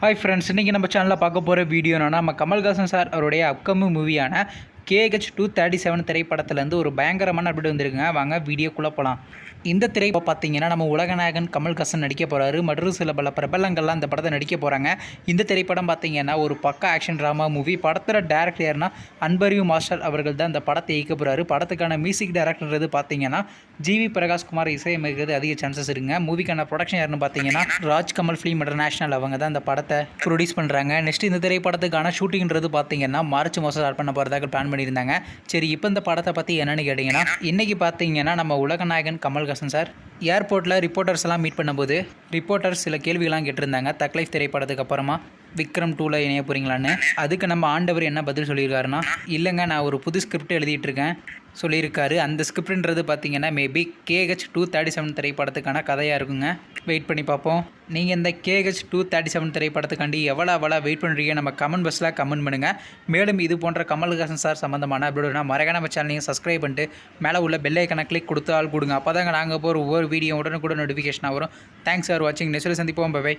Hi friends இன்றைக்கி நம்ம சேனலில் பார்க்க போகிற வீடியோ என்னன்னா நம்ம கமல்ஹாசன் சார் அவருடைய அப்கமிங் மூவியான கேஹெச் டூ தேர்ட்டி செவன் திரைப்படத்துலேருந்து ஒரு பயங்கரமான அப்டேட் வந்திருக்குங்க. வாங்க வீடியோக்குள்ளே போகலாம் இந்த திரைப்படம் பார்த்தீங்கன்னா நம்ம உலகநாயகன் கமல்ஹாசன் நடிக்க போகிறாரு மற்றும் சில பல பிரபலங்கள்லாம் இந்த படத்தை நடிக்க போகிறாங்க இந்த திரைப்படம் பார்த்தீங்கன்னா ஒரு பக்கா ஆக்ஷன் ட்ராமா மூவி படத்தில் டேரக்டர் யாருன்னா அன்பரியூ மாஸ்டர் அவர்கள் தான் இந்த படத்தை இயக்க போகிறாரு படத்துக்கான மியூசிக் டேரக்டர்ன்றது பார்த்தீங்கன்னா ஜிவி பிரகாஷ்குமார் இசையமைக்கிறது அதிக சான்சஸ் இருக்குங்க. மூவிக்கான ப்ரொடக்ஷன் யாருன்னு பார்த்தீங்கன்னா ராஜ் கமல் ஃபிலிம் இன்டர்நேஷனல் அவங்க தான் இந்த படத்தை ப்ரொடியூஸ் பண்ணுறாங்க நெக்ஸ்ட் இந்த திரைப்படத்துக்கான ஷூட்டிங்ன்றது பார்த்தீங்கன்னா மார்ச் மாதம் ஸ்டார்ட் பண்ண போகிறதாக பிளான் பண்ணியிருந்தாங்க. சரி இப்போ இந்த படத்தை பற்றி என்னென்னு கேட்டிங்கன்னா இன்றைக்கி பார்த்தீங்கன்னா நம்ம உலகநாயகன் கமல்ஹாசன் சார் ஏர்போர்ட்டில் ரிப்போர்ட்டர்ஸ் எல்லாம் மீட் பண்ணும்போது ரிப்போர்ட்டர்ஸ் சில கேள்விகள்லாம் கேட்டிருந்தாங்க. தக்லைஃப் திரைப்படத்துக்கு அப்புறமா விக்ரம் டூவில் இணைய போகிறீங்களான்னு அதுக்கு நம்ம ஆண்டவர் என்ன பதில் சொல்லியிருக்காருன்னா இல்லைங்க நான் ஒரு புது ஸ்கிரிப்ட் எழுதிட்டு இருக்கேன் சொல்லியிருக்காரு. அந்த ஸ்கிரிப்ட்ன்றது பார்த்தீங்கன்னா maybe KH two thirty seven திரைப்படத்துக்கான கதையாக இருக்குங்க. வெயிட் பண்ணி பார்ப்போம். நீங்கள் இந்த கேஹெச் டூ தேர்ட்டி செவன் திரைப்படத்துக்காண்டி எவ்வளோ எவ்வளோ வெயிட் பண்ணுறீங்க நம்ம கமெண்ட் பஸ்ஸில் கமெண்ட் பண்ணுங்கள் மேலும் இது போன்ற கமல்ஹாசன் சார் சம்மந்தமான அப்படின்னா மறக்காம நம்ம சேனலையும் சப்ஸ்கிரைப் பண்ணிட்டு மேலே உள்ள பெல் ஐக்கனை கிளிக் கொடுத்து ஆள் கொடுங்க. அப்போ தாங்க நாங்கள் போகிற ஒவ்வொரு வீடியோ உடனுக்குடன் நோட்டிஃபிகேஷனாக வரும். தேங்க்ஸ் ஃபார் வாட்சிங் நெக்ஸ்ட்டில் சந்திப்போம். பை